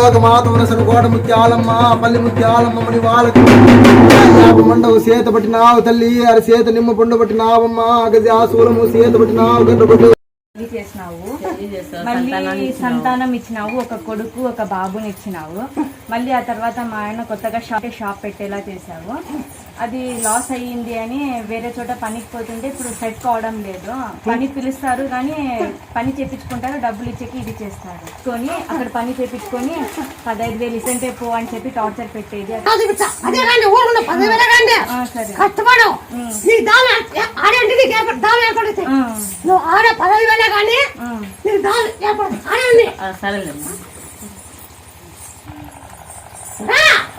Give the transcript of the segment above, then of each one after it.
భూలోక మాతవన సనుకోట ముత్యాలమ్మ పల్లి ముత్యాలమ్మ మని వాళ్ళకు మండవు సేత పట్టినావు తల్లి అరి సేత నిమ్మ పండు పట్టినావమ్మ గజాసూలము సేత పట్టినావు గంట పట్టు పెళ్ళి చేసినావు. మళ్ళీ సంతానం ఇచ్చినావు ఒక కొడుకు ఒక బాబుని ఇచ్చినావు. మళ్ళీ ఆ తర్వాత మా ఆయన కొత్తగా షాప్ షాప్ పెట్టేలా చేసావు అది లాస్ అయ్యింది అని వేరే చోట పనికి పోతుంటే ఇప్పుడు సెట్ కావడం లేదు. పని పిలుస్తారు కానీ పని చేపించుకుంటారు డబ్బులు ఇచ్చేకి ఇది చేస్తారు. కొని అక్కడ పని చేపించుకొని పదహైదు వేలు ఇసంటే పో అని చెప్పి టార్చర్ పెట్టేది. సరే. కష్టపడు దాని ఆడంటే నీకు ఏర్పడు దాని ఏర్పడుతుంది ఆ, నువ్వు ఆడే పదవి వేల కానీ ఆ. నీకు దాని ఏర్పడు ఆడండి సరేలేమ్మా రా.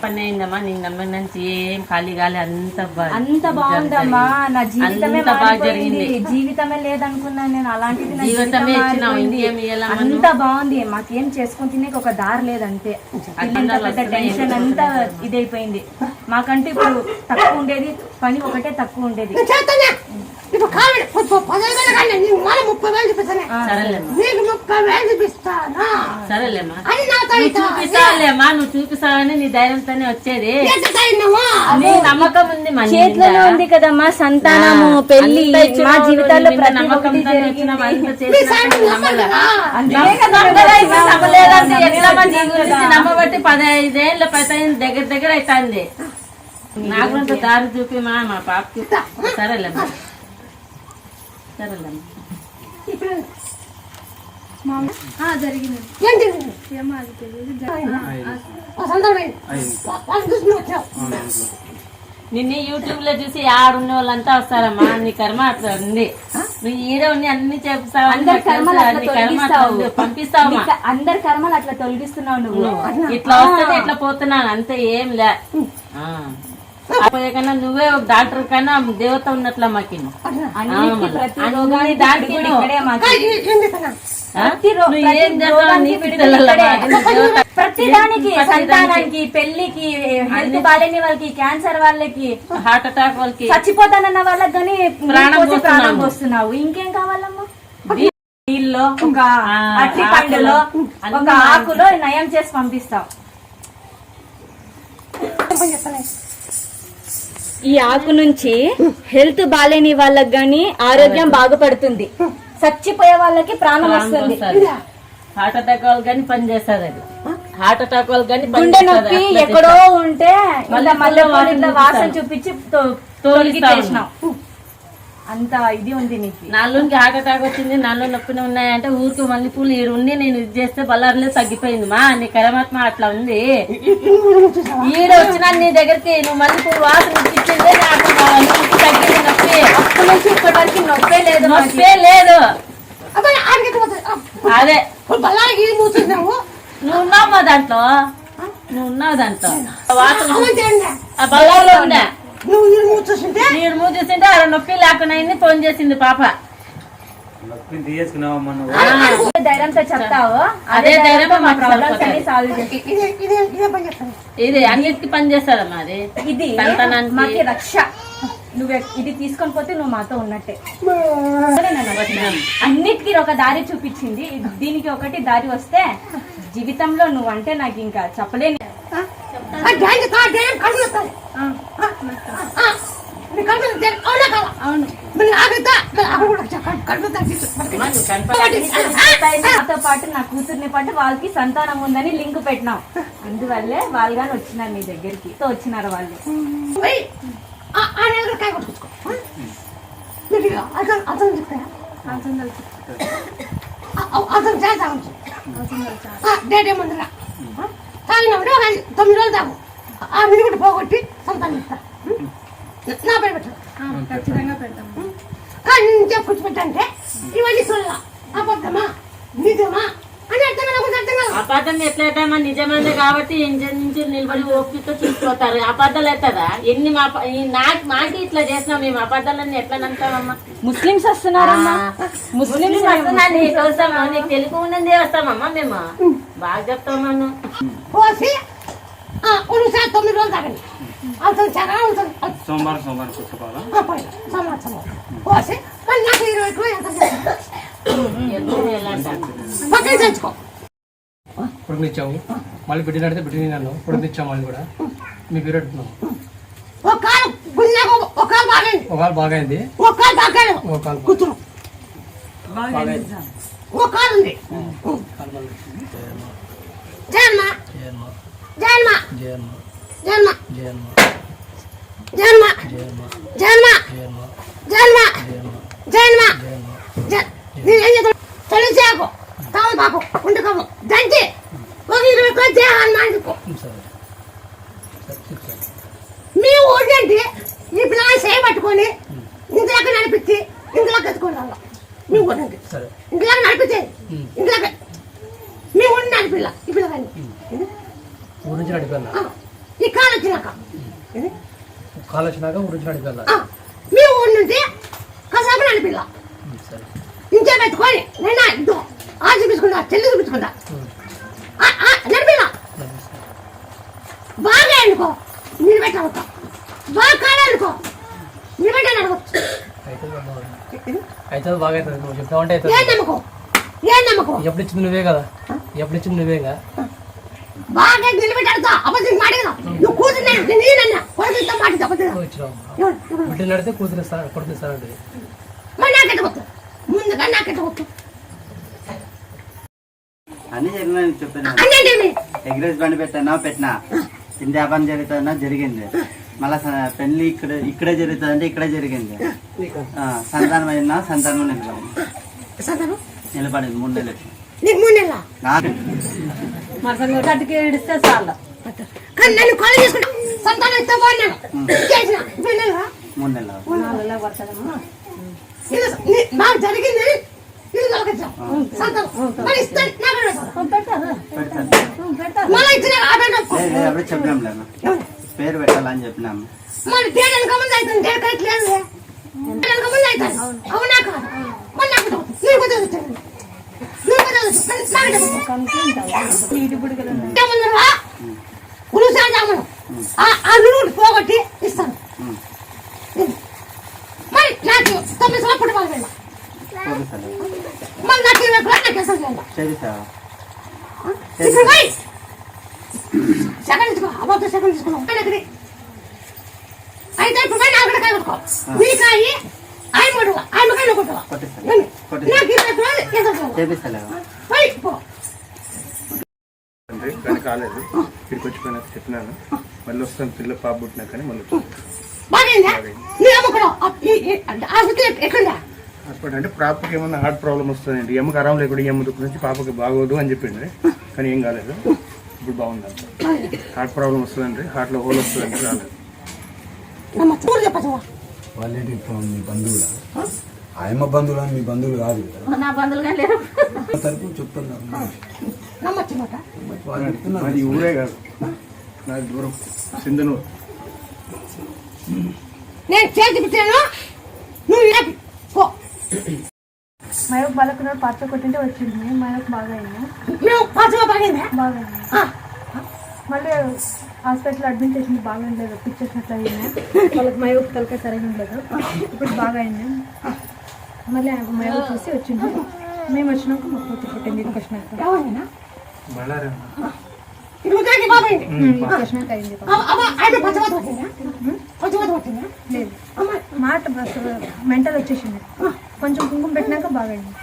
పని అయిందమ్మా నేను నమ్మిన నుంచి ఏం ఖాళీ గాలి అంత అంత బాగుందమ్మా. నా జీవితమే బాగా జరిగింది. జీవితమే లేదనుకున్నాను నేను అలాంటిది జీవితమే? అంత బాగుంది. మాకేం చేసుకుని తినే ఒక దారి లేదంతే. టెన్షన్ అంతా ఇదైపోయింది. మాకంటూ ఇప్పుడు తక్కువ ఉండేది పని ఒకటే తక్కువ ఉండేది. ఇప్పుడు కావాలి. పదవి వేల కానీ నీకు మళ్ళీ ముప్పై వేలు చూపిస్తానే. సరేలేమ్మా. నీకు ముప్పై వేలు చూపిస్తానా? సరేలేమ్మా. అది నా నువ్వు చూపిస్తావులేమ్మా. నువ్వు చూపిస్తావని నీ ధైర్యంతోనే వచ్చేది. నీ నమ్మకం ఉంది మీద. ఉంది కదమ్మా సంతానము పెళ్ళి అంతా మా జీవితాల్లో నీ మీద ప్రతి నమ్మకంతో ఒక్కటి జరిగింది. వచ్చినావు, అంతా మీ చేసినావు, సాటి నమ్మలే. నమ్మకరా? అందుకే కదా నమ్మలే, ఇప్పుడు వచ్చినాము. నమ్మలేదంటే ఎట్లమ్మా నీ నమ్మలేదు? గురించి కదా. నమ్మబట్టి పదహైదేళ్ళ పదహైదు దగ్గర దగ్గర అవుతుంది నాకు దారి చూపి మా మా పాపకి సరేలేమ్మా. నిన్ను యూట్యూబ్లో చూసి ఆడున్న వాళ్ళంతా వస్తారమ్మా నీ కర్మ అట్లా ఉంది. నువ్వు ఈడ ఉండి అన్ని చెప్తావు అందరి కర్మలు కర్మ నీకు అందరి కర్మలు అట్లా తొలగిస్తున్నావు నువ్వు. ఇట్లా వస్తే ఇట్లా పోతున్నాను అంతే ఏం లే. కన్నా నువ్వే ఒక డాక్టర్ కన్నా దేవత ఉన్నట్ల మాకి అన్నిటికీ ప్రతి అన్ని రోగానికి దానికి విరుగుడు నువ్వు. ఇక్కడే మాకు. ఏం చేస్తున్నా ప్రతి రో- నువ్వు ప్రతి ఏం చేస్తావు రోగానికి నీకు విరుగుడు తెలియాలమ్మా. ఇక్కడే. అది దేవత. ప్రతి దానికి ప్రతి దానికి. సంతానానికి పెళ్ళికి హెల్త్ బాలేని వాళ్ళకి క్యాన్సర్ వాళ్ళకి హార్ట్ అటాక్ వాళ్ళకి చచ్చిపోతానన్న వాళ్ళకి కానీ ప్రాణం. పోస్తున్నావు ఇంకేం కావాలమ్మా నీళ్ళలో ఒక అట్టి ఆకులో, పండులో ఒక ఆకులో నయం చేసి పంపిస్తావు ఈ ఆకు నుంచి హెల్త్ బాలేని వాళ్ళకి గాని ఆరోగ్యం బాగుపడుతుంది చచ్చిపోయే వాళ్ళకి ప్రాణం వస్తుంది. హార్ట్ అటాక్ వాళ్ళు కానీ పని చేస్తుంది అది హార్ట్ అటాక్ వాళ్ళు కానీ గుండె. నొప్పి ఎక్కడో ఉంటే మళ్ళీ మళ్ళీ వాసన. చూపించి తో- తొలగిస్తాను. అంత ఇది ఉంది నీకు. నాలుగుకి హార్ట్ అటాక్ వచ్చింది నాలుగు నొప్పిన ఉన్నాయంటే ఊరికి మళ్ళీ పూలు ఈడు ఉండి నేను ఇది చేస్తే బల్లారులే తగ్గిపోయింది. మా నీ కరమాత్మ అట్లా ఉంది. ఈడ వచ్చినా నీ దగ్గరికి నువ్వు మళ్ళీ పూలు వాసన నాకు నొప్పి తగ్గింది నొప్పి. అప్పటి నుంచి ఇప్పటి వరకు నొప్పే లేదు. నొప్పే లేదు. అదే. నువ్వు ఉన్నావు మా దాంట్లో నువ్వు ఉన్నావు దాంట్లో? వాసన బల్లారులో ఉండే నువ్వు ఇది మూసేసింటే నీరు మూసేసింటే అర నొప్పి లేకుండా అయింది ఫోన్ చేసింది పాప. ధైర్యంతో చెప్తావు. అదే మా ప్రాబ్లమ్స్. అన్ని సాల్వ్ ఇదే ఇదే ఇదే పని చేస్తాను. ఇది అన్నిటికీ పని చేస్తారమ్మా అది. ఇది సంతానానికి- మాకి రక్ష. నువ్వు ఇది తీసుకొని పోతే నువ్వు మాతో ఉన్నట్టే. అన్నిటికీ ఒక దారి చూపించింది. దీనికి ఒకటి దారి వస్తే జీవితంలో నువ్వు అంటే నాకు ఇంకా చెప్పలేని నాతో పాటు నా కూతుర్ని పాటు వాళ్ళకి సంతానం ఉందని లింక్ పెట్టినాం. అందువల్లే వాళ్ళు కానీ వచ్చినారు నీ దగ్గరికి. తో వచ్చినారు వాళ్ళు. అతను ఉంచు డేట్ ఏముందిరా తాగినప్పుడు ఒక తొమ్మిది రోజులు తాగు. ఆ మిరుగుడు పోగొట్టి సంతానం ఇస్తా. నా పేరు పెట్టు. ఖచ్చితంగా పెడతాము కానీ నేను పెట్టంటే ఇవన్నీ చూడాల. అబద్ధమా? నిజమా? అబద్ధం ఎట్లయితేమా నిజమైనది కాబట్టి ఇంజన్ నుంచి నిలబడి ఓపికతో చూసిపోతారు. అబద్ధాలు అవుతుందా ఎన్ని మా నాకు మాకి ఇట్లా చేసినాం మేము అబద్ధాలన్నీ ఎట్లా నంటామమ్మా ముస్లిమ్స్ వస్తున్నారమ్మా. ముస్లిం వస్తున్నా నీకు వస్తామా? నీకు తెలుగు ఉన్నదే వస్తామమ్మా మేము. బాగా చెప్తామను తొమ్మిది రోజులు తాగండి. అతను చాలా ఉంటుంది సోమవారం సోమవారం నాకు ఇరవై ఎంత పక్కన తెచ్చుకో ప్రశ్నించావు మళ్ళీ బిడ్డ నడితే బిడ్డ నన్ను పొడిపించాం మళ్ళీ కూడా మీ పీరియడ్ ఒక కాలు గుంజాక ఒక కాలు బాగైంది కూతురు ఉంది జన్మ జన్మ జన్మ జన్మ జన్మ జన్మ జన్మ జ- నేనేం చేస్తాను తొలిచాకు తమలపాకు ఉండకము దంచి ఒక ఇరవై కొద్ది దేహాన్ని నాటుకో మీ ఊరికంటే ఈ పిల్లలు చేయబట్టుకొని ఇందులోకి నడిపించి ఇందులోకి ఎత్తుకుంటాను మీ మీ ఊరిని నడిపిల్ల ఈ ఊరి నుంచి ఈ కాలు వచ్చినాక? కాలు వచ్చినాక ఊరి నుంచి నడిపోయాను ఆ, మీ ఊరి నుండి కసాపు నడిపిల్ల సరే. ఇంకే పెట్టుకొని నేను ఇద్దో ఆ చూపించుకుంటా చెల్లి చూపించుకుంటా. ఆ, నడిపిల్ల బాగా అనుకో పెట్టవద్దు బాగా పెట్టని అడగచ్చు అయితే బాగా అవుతుంది నువ్వు చెప్తావంటే ఏం అవుతుంది. నమ్మకం? ఏం నమ్మకం? ఎప్పుడు ఇచ్చింది నువ్వే కదా? ఎప్పుడు ఇచ్చింది నువ్వేగా బాగా నిలబెట్టి అడుగుతా అబద్ధం మాట్లాడదా నువ్వు కూతురు నేనన్నా కొడుకుతో మాట కూతురు. కొడుకు ఇస్తానంటే మరి నాకెట్ట ముందుగా కొట్టు అన్ని జరిగినా చెప్పాను ఎగ్ రైస్ బండి పెట్టానా పెట్టినా? వ్యాపారం జరుగుతుందన్నా జరిగింది. మళ్ళా పెళ్ళి ఇక్కడ ఇక్కడే జరుగుతుందంటే ఇక్కడే జరిగింది. సంతానం అయినా సంతానం నిలబడింది సంతానం? నిలబడింది నెలలు చాలు. కానీ నన్ను కాల్ చేసుకుంటా సంతానం ఇస్తా మూడు నెలల? మూడు నెలలు ఇది నాకు జరిగింది. ఇది మరి ఇస్తాను మళ్ళీ ఇచ్చిన చెప్పినాం పేరు పెట్టాలని చెప్పినాము మరి డేట్ వెనక ముందు అవుతుంది. డేట్ కరెక్ట్ లేదు వెనక ముందు అవుతుంది. అవునా. కాదు? మరి నాకు? ఉలుసా జామును. ఆ ఆ నూనె పోగొట్టి ఇస్తాను ఉమ్. మరి నాకు తొమ్మిది సంవత్సరాలు పుట్టి వాళ్ళు చూపిస్తాను మరి నాకు ఇరవై సెకండ్ తీసుకో అబౌట్ సెకండ్ అయితే ఇప్పుడు పోయి అక్కడ కాయ కొట్టుకో నీ ఆయన కొట్టుకో ఆయన కాయలు కొట్టుకో నాకు ఇరవై పోయి పో కానీ కాలేదు ఇక్కడికి వచ్చిపోయినా చెప్పినాను మళ్ళీ వస్తాను పిల్ల పాప పుట్టినా కానీ మళ్ళీ వచ్చాను. ఆసుపత్రి ఎట్లుందా హాస్పిటల్ అంటే పాపకి ఏమన్నా హార్ట్ ప్రాబ్లం వస్తుందండి. ఎమ్మకి ఆరాం లేకుండా ఎమ్మ దుఃఖ నుంచి పాపకి బాగోదు అని చెప్పింది కానీ ఏం కాలేదు. ఇప్పుడు బాగుంది హార్ట్ ప్రాబ్లం వస్తుందండి హార్ట్లో హోల్ వస్తుందండి రాలేదు. వాళ్ళేంటి మీ బంధువులా? ఆయమ్మ బంధువులా మీ బంధువులు కాదు నా బంధువులుగా లేరు. తరపు చెప్తున్నారు. అది ఊరే కాదు. నాకు దూరం. సింధనూరు. నేను చేతి పెట్టాను. నువ్వు మరొక బాలకున్నాడు పాత్ర కొట్టింటే వచ్చింది. మరొక బాగా అయింది బాగా మళ్ళీ హాస్పిటల్ అడ్మిట్ చేసింది బాగా ఉండలేదు పిక్చర్స్ అట్లా అయింది. వాళ్ళకి మయోగ తలకాయ సరిగా ఉండలేదు ఇప్పుడు బాగా అయింది మళ్ళీ మయోగ చూసి వచ్చింది. మేము వచ్చినాక మా కూతురు పుట్టింది. ఇది వచ్చినాక వచ్చినాక అయింది. లేదు. మాట అసలు మెంటల్ వచ్చేసింది. కొంచెం కుంకుమ పెట్టినాక బాగా అయింది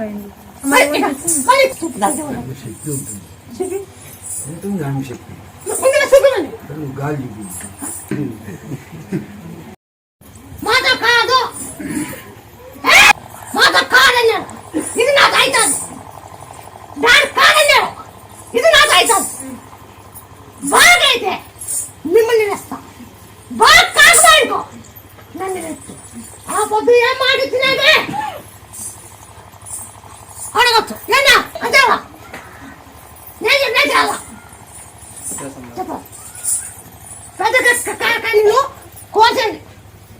అయింది మరి మరి చూపుదాం దేవుడు. శక్తి ఉంటుంది చూపి ఉంటుంది ఆమె శక్తి ముందుగా చూపిమండి నువ్వు గాలి చూపి మాట కాదు ఏ? మాట కాదన్నాడు ఇది నాకు అవుతుంది దాని కాదన్నాడు ఇది నాకు అవుతుంది బాగైతే మిమ్మల్ని వేస్తా బాగా కాస్తా అనుకో నన్ను వేస్తూ ఆ పొద్దు ఏం మాట ఇచ్చినాదే అడగచ్చు ఏనా అంతేవా నేను నేను చాలా చెప్పు పెద్ద కాయలు కోసేది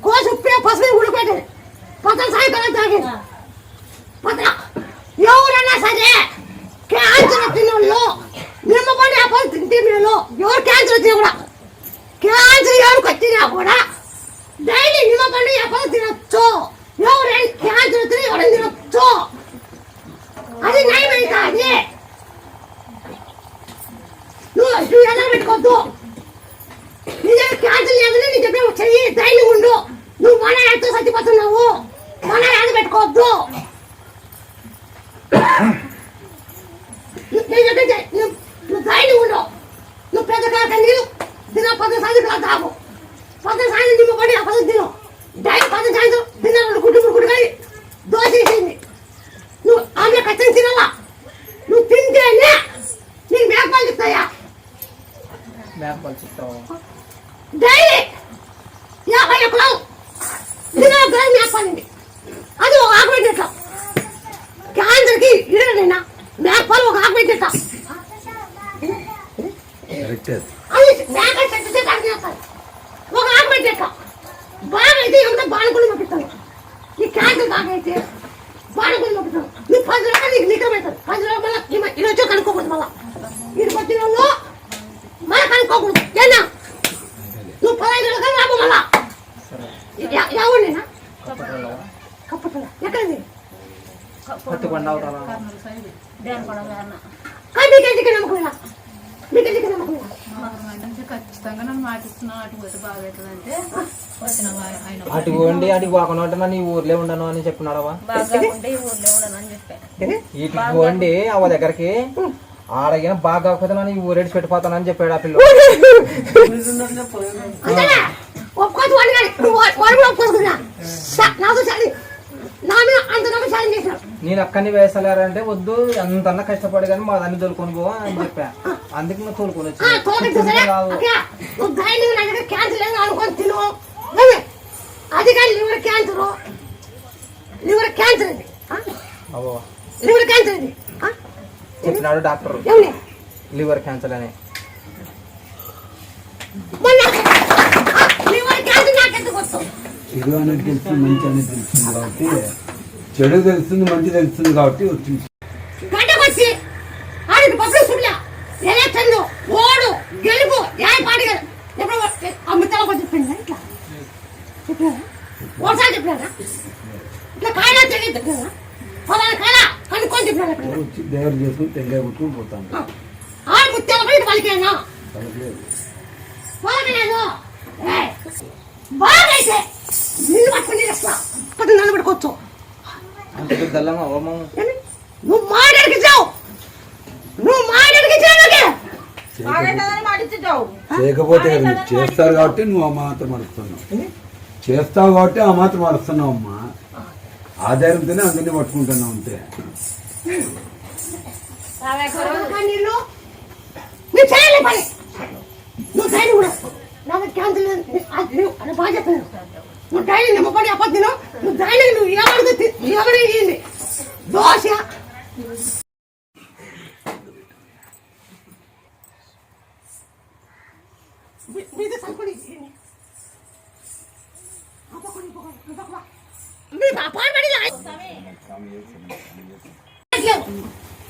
కోసి ఉప్పిన పసుపు ఉడిపెట్టేది పొద్దున సాయంకాలం తాగేది పొద్దున ఎవరైనా సరే క్యాన్సర్ వచ్చిన వాళ్ళు నిమ్మ పండు అప్పుడు తింటే మీరు ఎవరు క్యాన్సర్ వచ్చినా కూడా? క్యాన్సర్ ఎవరికి వచ్చినా కూడా డైలీ నిమ్మ పండు అప్పుడు తినొచ్చు. ఎవరైనా క్యాన్సర్ వచ్చినా ఎవరైనా తినొచ్చు. అది నయమైతే అది పెట్టుకోవద్దు. నీ క్యాన్సర్ క్యాన్సిల్ లేదని నీ చెప్పే చెయ్యి డైలీ ఉండు. నువ్వు మన యాడ్తో చచ్చిపోతున్నావు మన యాడ్ పెట్టుకోవద్దు. నువ్వు నీ చెప్పే నువ్వు డైలీ ఉండవు ఉండు. నువ్వు పెద్ద కాక నీళ్ళు దిన పది కాదు తాగు. పది సార్లు నిమ్మ పడి ఆ పది తిను. డైలీ పది సాయంత్రం తిన్న రెండు గుడ్డు మూడు గుడ్డు కానీ దోశ వేసింది నువ్వు ఆమె ఖచ్చితంగా తినాలా నువ్వు తింటేనే నీకు మేకపాలు చెప్తాయా? వాళ్ళు చెప్తావు? డైలీ యాభై దినాలు కానీ మేకపాలండి అది ఒక ఆకు పెట్టేట్లా క్యాన్సర్కి ఇరవైనా మేకపాలు ఒక ఆకు పెట్టేట్లా కరెక్టే అది మేక చెట్టు దానికి చేస్తాను ఒక ఆకు పెట్టేట్లా బాగా అయితే ఏమంటే బాణకులు మొక్కుతాను ఈ క్యాన్సర్ బాగా అయితే బాణకులు మొక్కుతాను నువ్వు పది రూపాయలు నీకు నిద్ర పెడతాను పది రూపాయలు ఇది వచ్చి కనుక్కోకూడదు మళ్ళా ఇది వచ్చిన వాళ్ళు మళ్ళీ కనుక్కోకూడదు ఏనా నువ్వు పదహైదు రూపాయలు రాబో మళ్ళా ఎవరినేనా కప్పట్ల ఎక్కడిది పట్టుకొండ అవుతారా కానీ మీకేంటికి నమ్మకమేనా మీకేంటికి నమ్మకమేనా ఖచ్చితంగా నన్ను మాటిస్తున్నావు అటు పోతే బాగవుతుందంటే వచ్చిన ఆయన అటు పోండి అటు పోకుండా నీ ఊర్లో ఉండను అని చెప్పినాడవా? బాగా ఉంటే ఈ ఊర్లో ఉండను అని చెప్పాను ఇటు పోండి అవ్వ దగ్గరికి. ఆడగిన బాగా కాకపోతే నన్ను ఈ ఊరేడి పెట్టిపోతానని చెప్పాడు ఆ పిల్ల. అంతేనా ఒప్పుకోవచ్చు వాడిని కానీ నువ్వు వాడు కూడా ఒప్పుకోసుకున్నా నాకు సరే నా మీద అంత నమ్మకం సాయం చేసినాడు నేను అక్కడిని వేసలేరంటే వద్దు ఎంతన్నా కష్టపడి కానీ మా దాన్ని తోలుకొని పో అని చెప్పా. అందుకు నువ్వు తోలుకొని వచ్చి అది కానీ లివర్ క్యాన్సర్. Liver cancer? అవ్వ లివర్ క్యాన్సర్ ఆ? చెప్పినాడు డాక్టర్? లివర్ క్యాన్సర్ అని. చెడు అనేది తెలుస్తుంది మంచి అనేది తెలుస్తుంది కాబట్టి చెడు తెలుస్తుంది మంచి తెలుస్తుంది కాబట్టి వచ్చింది. ఓడు గెలుపు ఏ పాడి బచ్చన్ చెప్పిందా ఇట్లా? చెప్పినారా? ఒకసారి చెప్పినారా? ఇట్లా కాయలా తెలియదు చెప్పినారా? ఫలానా కాయలా? కనుక్కొని చెప్పినారా? వచ్చి దేవుడు చేసుకుని తెంగాయ పుట్టుకుని పోతాను. ఆడు ముత్యాల పడి పలికేనా? పలకలేదు ఏయ్, బాగైతే నిన్ను పట్టుకుని అట్లా పట్టుకుని నిలబడుకోవచ్చు అంత ఏమి? నువ్వు మాట్లాడికి చావు నువ్వు మాట్లాడికి చావు చేయకపోతే చేస్తారు కాబట్టి నువ్వు ఆ మాత్రం అరుస్తున్నావు చేస్తావు కాబట్టి ఆ మాత్రం అరుస్తున్నావు అమ్మా ఆధారంతోనే అందరినీ పట్టుకుంటున్నావు అంతే. నువ్వు చేయాలి నువ్వు కూడా. నాకు నువ్వు నిమ్మపడి నువ్వు ధైర్యం నువ్వు ఎవరికి ఎవరు దోశ మీ- మీది సరిపడి ఇయ్యండి. అదొకటి, ఇంకొకటి, ఇంకొకటి. మీకు అపాయింట్మెంట్ ఇలా లేవు.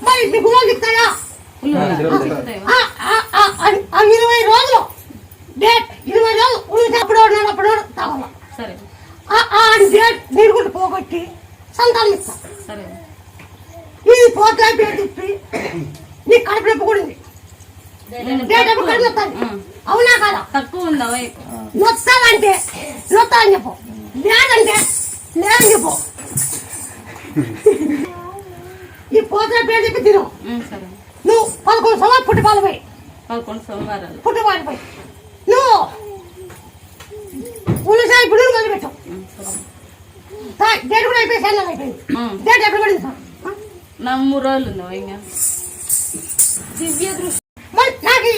మరి మీకు రోజు ఇస్తాయా ఆ, ఆ, ఆ, ఆ- ఆ ఇరవై రోజులు డేట్ ఇరవై రోజులు ఉడికి అప్పుడు అప్పుడు కావాలా సరే ఆ ఆ డేట్ మీరు కూడా పోగొట్టి సంతానం ఇస్తా సరే ఇది పోట్లా పేరు తిప్పి నీ కడుపు నొప్పి కూడా ఉంది డేట్ ఎప్పుడు కడుపు నొత్తాను అవునా కాదా? తక్కువ ఉందా నొత్తాలంటే నొత్తా అని చెప్పు. లేదంటే లేదని చెప్పు. ఈ పోట్లా పేరు చెప్పి తిను. నువ్వు పదకొండు సంవత్సరాలు పుట్టి పాలు పోయి. పదకొండు సోమవారాలు. పుట్టి పాలు పోయి. నువ్వు ఉల్లిసారి ఇప్పుడు మొదలుపెట్టు. డేట్ కూడా అయిపోయి సైన్ అయిపోయింది. డేట్ ఎప్పుడు పడింది సార్? నా మూడు రోజులు ఉందా ఇంకా? మరి నాకు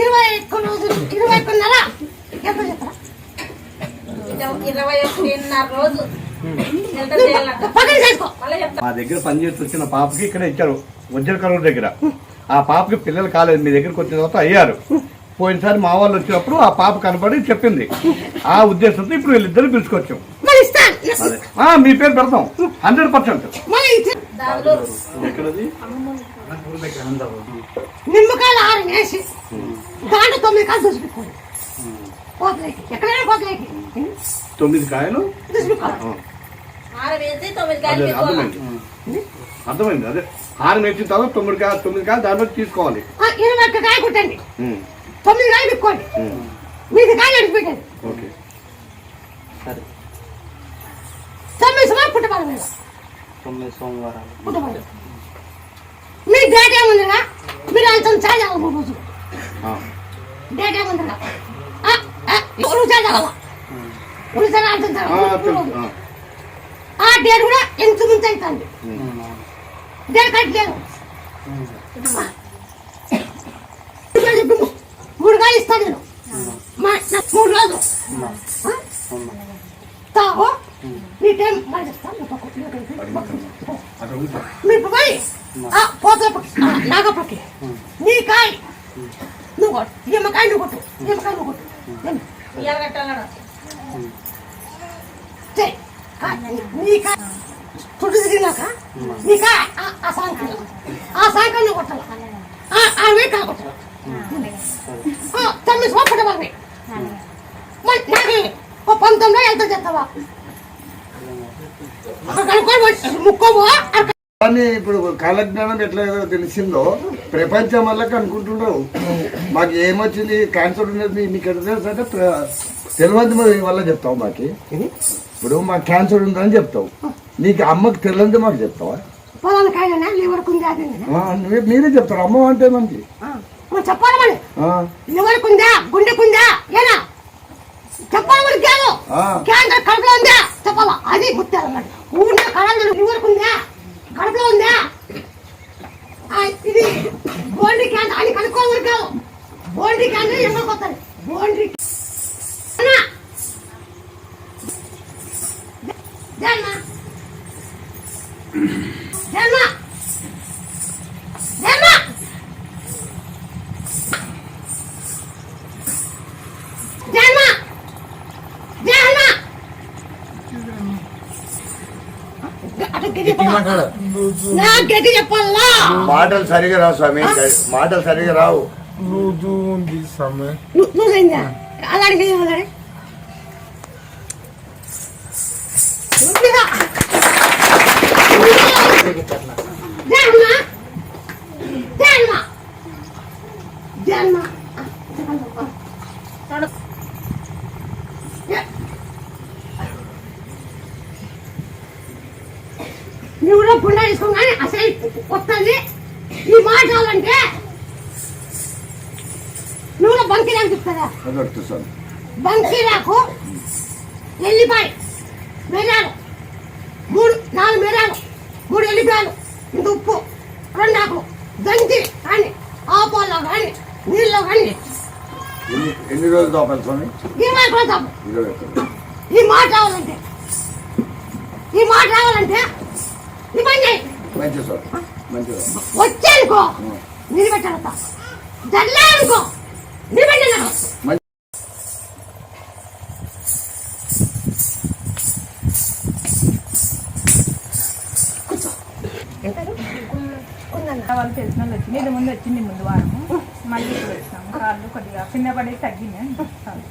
ఇరవై ఒక్క రోజులు ఇరవై ఒక్కన్నర. ఎప్పుడు చెప్తారా? ఇరవై ఒకటిన్నర రోజు. పక్కన చేసుకో మా దగ్గర పనిచేసి వచ్చిన పాపకి ఇక్కడ ఇచ్చారు వజ్ర కరువు దగ్గర. ఆ పాపకి పిల్లలు కాలేదు మీ దగ్గరికి వచ్చిన తర్వాత అయ్యారు. పోయినసారి మా వాళ్ళు వచ్చినప్పుడు ఆ పాప కనపడి చెప్పింది. ఆ ఉద్దేశంతో ఇప్పుడు వీళ్ళిద్దరు పిలుచుకొచ్చాం. మీ పేరు పెడతాం. Hundred percent. ఎక్కడది? నిమ్మకాయలు ఆరు వేసి దాంట్లో తొమ్మిది కాయలు దూసిపెట్టుకోండి. కోతలేకి. ఎక్కడైనా కోతలేకి. తొమ్మిది కాయలు? ఆరు అర్థమైంది. అదే. హారం వేసిన తర్వాత తొమ్మిది కాయలు తొమ్మిది కాయలు దాంట్లో తీసుకోవాలి. ఆ, ఇరవై ఒక్క కాయ కుట్టండి. తొమ్మిది కాయలు పెట్టుకోండి. మీది కాయలు అడిగి పెట్టండి. ఓకే. సరే తొమ్మిది సుమారు పుట్టబాలి మీద. తొమ్మిది సోమవారాలు. మీరు డేట్ ఏముందిగా మీరు అంత చార్జ్ అవ్వ రోజు? డేట్ ఏముందిగా రోజు చార్జ్ అవ్వ రోజు. ఆ. డేట్ కూడా ఎంత ముందు అవుతుంది డేట్ కట్టలేదు మూడు కాయలు ఇస్తాను నేను. మూడు రోజులు తాగో. నీ టైం మళ్ళీ చెప్తాను మీ పోయి పోతేపు నాగప్పటికి నీ కాయ నువ్వు కొట్టు. ఎమ్మకాయ నువ్వు కొట్టు. ఎమ్మకాయ నువ్వు కొట్టు. నీ నీ కాయ. ఆ సాయంకాలం. ఆ సాయంకాలం నువ్వు కొట్టాలి? ఆమె కాయ కొట్టాలి తొమ్మిది సంవత్సరం మరి నాకు పంతొమ్మిది ఎంత చేస్తావా? కానీ ఇప్పుడు కాలజ్ఞానం ఎట్లా తెలిసిందో ప్రపంచం వల్ల అనుకుంటున్నారు మాకు ఏమొచ్చింది? క్యాన్సర్ ఉన్నది మీకు ఎట్లా తెలుసు అంటే మరి వల్ల చెప్తావు మాకి. ఇప్పుడు మాకు క్యాన్సర్ ఉందని చెప్తావు. నీకు అమ్మకి తెలియదు మాకు చెప్తావా? మీరే చెప్తారు. అమ్మ అంటే మనకి. చెప్పాలి మరి. ఆ, లివర్ కుందా? గుండె కుందా? ఏనా? చెప్పాలి మరి కాదు క్యాన్సర్ కడుపులో ఉందా? చెప్పాలా? అది ముత్యాలు అన్నాడు ఊరిలో కళాంజలు ఇవరకు ఉందా కడుపులో ఉందా? ఇది బోండ్రీ క్యాన్ అని కనుక్కోవాలి కాదు బోండ్రీ క్యాన్ ఎవరికి బోండ్రీ జన్మ. జన్మ. జన్మ. గట్టి చెప్పాలా? మాటలు సరిగా రావు స్వామి. మాటలు సరిగా రావు. ను- నువ్వేందా అలాంటి గది అలాంటి జన్మ జన్మ జన్మ నువ్వు కూడా పుండ తీసుకోగానే అసలు వస్తుంది ఈ మాట్లాడాలంటే నువ్వు కూడా బంకి నాకు చెప్తారా అది వస్తుంది స్వామి బంకీరాకు ఎల్లిపాయ మిరియాలు మూడు నాలుగు మిరియాలు మూడు ఎల్లిపాయలు. ఇంత ఉప్పు. రెండు ఆకులు దంచి కానీ ఆపాల్లో కానీ నీళ్ళలో కానీ. ఎన్ని ఎన్ని రోజులు తోపాలి స్వామి? ఇరవై కూడా తాపు ఇరవై ఒక్క ఈ మాట రావాలంటే ఈ మాట రావాలంటే చేయి. మంచి స్వామి మంచి వచ్చానుకో. నిలబెట్టాలట జల్లానుకో. నిలబెట్టాను వాళ్ళు తెలిసిన వాళ్ళు వచ్చింది ఇది ముందు వచ్చింది ముందు వారము. మళ్ళీ ఇప్పుడు వచ్చినాము. కాళ్ళు కొద్దిగా కింద పడేది తగ్గింది చాలు.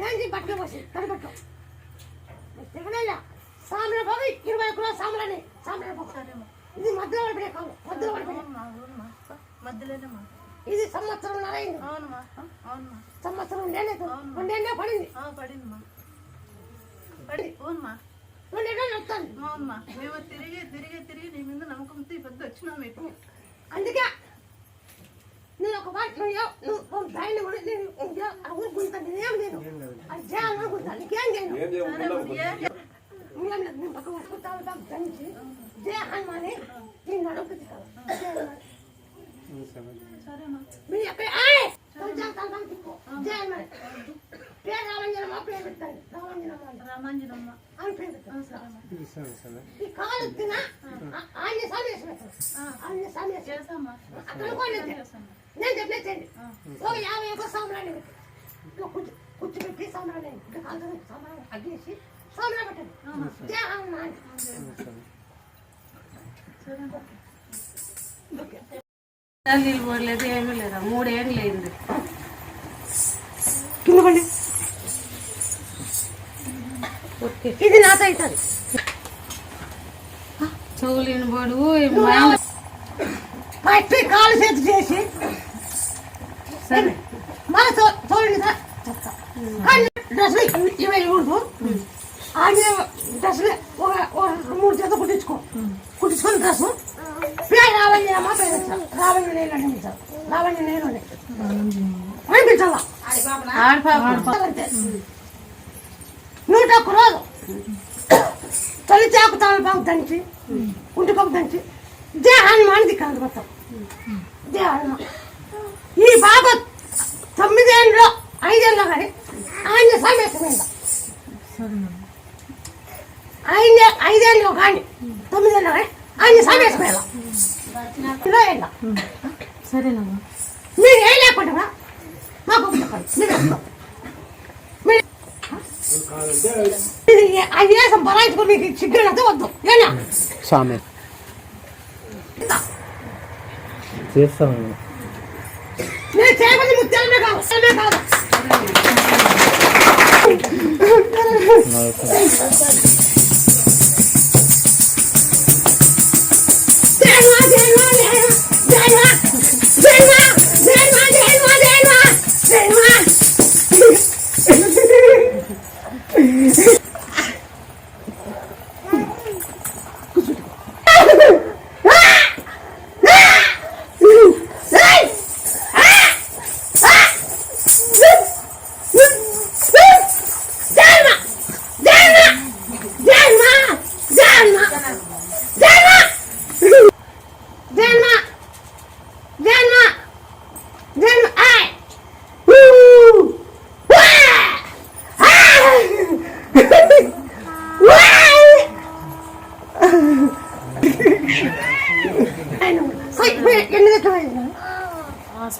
ఏంటి పట్టుకు పోసి? కనపట్టు తిగనయ్యా సాంబ్ర పోయి ఇరవై కిలో సాంబ్రని సాంబ్ర ఇది మధ్యలో పడిపోయే కాదు మధ్యలో పడిపోయే మధ్యలోనే ఇది సంవత్సరం అయింది అవునమ్మా అవునమ్మా సంవత్సరం లేదు రెండేళ్ళే పడింది. పడిందమ్మా పడి అవునమ్మా రెండేళ్ళు వస్తుంది అవునమ్మా మేము తిరిగి తిరిగి తిరిగి నీ మీద నమ్మకంతో ఈ పెద్ద వచ్చినాం ఇప్పుడు అందుకే నేను ఒక పాట నువ్వు నువ్వు బయట కూడా నేను అనుకుంటాను నేనేం నేను అది చేయాలనుకుంటాను నీకేం నేను నువ్వేం నేను పక్క వస్తాను దంచి జయ హనుమాని నేను నడుపుతుంది మీరు ఎక్కడ జయ హనుమాని పేరు పేరు ఈ కాలు తిన ఆంజనేయ స్వామి వేసి పెట్టాను నేను చెప్పలేదండి ఓ యాభై ఒక సాంబ్రాన్ని పెట్టి కుర్చీ కుర్చీ అగ్గేసి సాంబ్రా పెట్టండి. లేదా. మూడేళ్ళు అయింది ఇది నాతో అవుతుంది. చెవులు వినబడు పట్టి కాలు చేతి చేసి. మన చూడండి కానీ డ్రెస్లు ఇవి ఇవ్వడు ఆయన డ్రెస్లు ఒక మూడు చేత కుట్టించుకో. కుట్టించుకుని డ్రెస్. పేరు రావంజనమ్మ పేరు ఇచ్చారు. రావంజ నేను అనిపించారు రావంజ నేను అనిపించాలా. నూట ఒక్క రోజు తొలి చాకు తమలపాకు దంచి ఉంటికొక దంచి ఇదే హనుమాన్ది కాదు మొత్తం. ఇదే హనుమాన్. ఈ బాబు తొమ్మిదేళ్ళలో ఐదేళ్ళలో కానీ ఆయన సమేతమైందా ఆయన ఐదేళ్ళు కానీ తొమ్మిదేళ్ళు కానీ ఆయన సమేతమేలా సరేనమ్మా. మీరు ఏం లేకుండా మాకు అది ఏ సంపరాయించుకో మీకు చిగ్గడంతో వద్దు ఏనా? 세상에. 내 제발 못 때려 내가 때려 내가. 나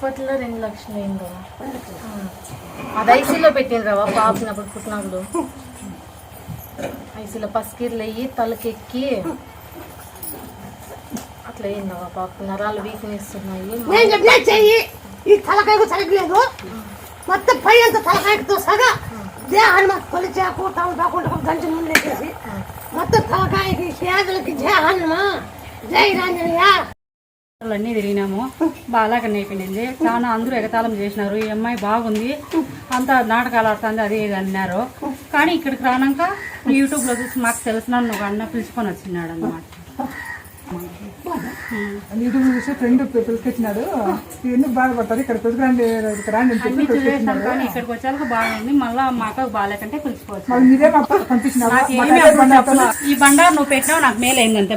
హాస్పిటల్లో రెండు లక్షలు అయింది అది ఐసీలో పెట్టిండ్రవా పాపని అప్పుడు పుట్టినప్పుడు? ఐసీలో పసికీర్లు అయ్యి తలకెక్కి అట్లా అయిందవా పాప? నరాలు వీక్నెస్ ఉన్నాయి నేను చెప్పిన చెయ్యి. ఈ తలకాయకు తలగలేదు మొత్తం పై అంత తలకాయతో సగా దేహాన్ని మాకు కొలిచాకు తాము కాకుండా నూనె వేసేసి మొత్తం తలకాయకి పేదలకి జయ హనుమ జై రాంజనయ్య అన్నీ తిరిగినాము. బాగా అయిపోయింది. చాలా అందరూ ఎగతాళం చేసినారు. ఈ అమ్మాయి బాగుంది. అంత నాటకాలు ఆడుతుంది అది ఇది అన్నారు. కానీ ఇక్కడికి రానాక యూట్యూబ్లో చూసి మాకు తెలిసిన నువ్వు అన్న పిలుచుకొని వచ్చినాడు అన్నమాట యూట్యూబ్ చూసి ఫ్రెండ్ పిలిపించినాడు ఇవన్నీ బాధపడతారు. ఇక్కడ రాండి రాండి ఇక్కడికి వచ్చాక బాగుంది. మళ్ళీ మా బాగాలేకంటే పిలిచిపోవచ్చు. మీరే మా అక్క ఈ బండారు నువ్వు పెట్టినావు నాకు మేలు అయింది అంతే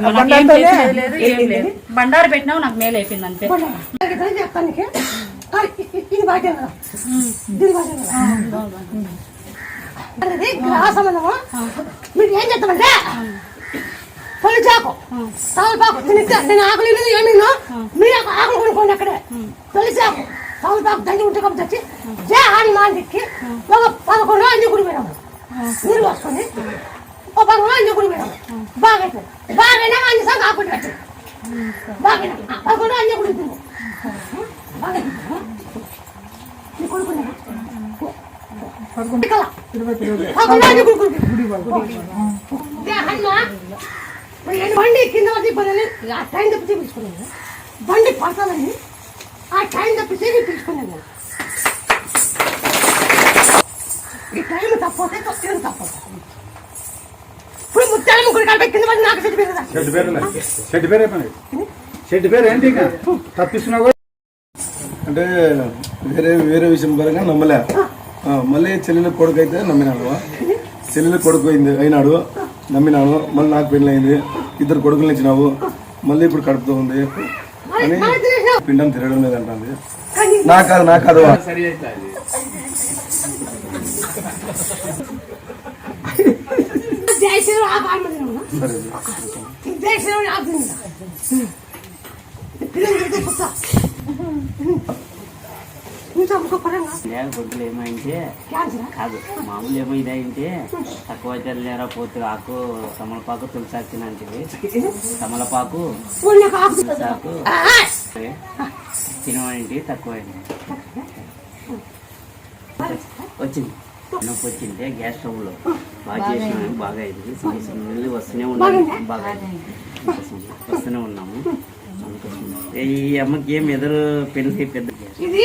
లేదు బండారు పెట్టినావు నాకు మేలు అయిపోయింది అంతే మీరు ఏం చేస్తామంటే తొలిచాకు తమలపాకు తినిస్తే నేను ఆకులు లేదు ఏమీ మీరు ఒక ఆకులు కొనుక్కోండి అక్కడే తొలిచాకు తమలపాకు దండి ఉంటే కాబట్టి వచ్చి జయ హనుమాన్ దిక్కి ఒక పదకొండు అన్ని గుడి మేడం నీరు పోసుకొని ఒక పదకొండు అన్ని గుడి మేడం బాగా అయిపోయింది బాగా అయినా అన్ని సంగ ఆకులు పెట్టి బాగా అయినా పదకొండు అన్ని గుడి తింది బాగా అయిపోయిందా? నీ కొడుకున్నాడా? ఇక్కడ. పదకొండు అన్ని గుడి గుడి జయ హనుమాన్ ఏంటి బండి కింద పడాలి. ఆ టైం తప్పితే పిలుచుకున్నాను. బండి పడతాదని ఆ టైం తప్పితే నేను పిలుచుకున్నాను. ఈ టైం తప్పతే తప్పేది తప్పదు. ఇప్పుడు ముత్యాల ముగ్గురు కలిపి కింద పడి నాకు చెట్టు మీద షెడ్ పేరు షెడ్ పేరు అయిపోయింది షెడ్ పేరు ఏంటి తప్పిస్తున్నావు అంటే వేరే వేరే విషయం పరంగా నమ్మలే. మళ్ళీ చెల్లెల కొడుకు అయితే నమ్మినాడు. చెల్లెల కొడుకు అయింది అయినాడు. నమ్మినాను. మళ్ళీ నాకు పెళ్ళి అయింది. ఇద్దరు కొడుకులు ఇచ్చినావు. మళ్ళీ ఇప్పుడు కడుపుతూ ఉంది. అని పిండం తిరగడం లేదంటుంది. నాకు కాదు నాకు కాదు. సరే లేక గొంతులు ఏమైంటే కాదు మామూలు ఏమో ఇదైంటే తక్కువ తెల్లేరా పోతు ఆకు తమలపాకు తులసాకినంటివి తమలపాకు పూర్ణ కాపు తులసాకు ఆ! తినవంటి తక్కువైంది. వచ్చింది. నొప్పి వచ్చింటే గ్యాస్ స్టవ్లో బాగా చేసిన బాగా అయింది. వస్తూనే ఉన్నాము బాగా. వస్తూనే ఉన్నాము. ఈ అమ్మకి ఏం ఎదురు పెళ్ళి పెద్ద ఇది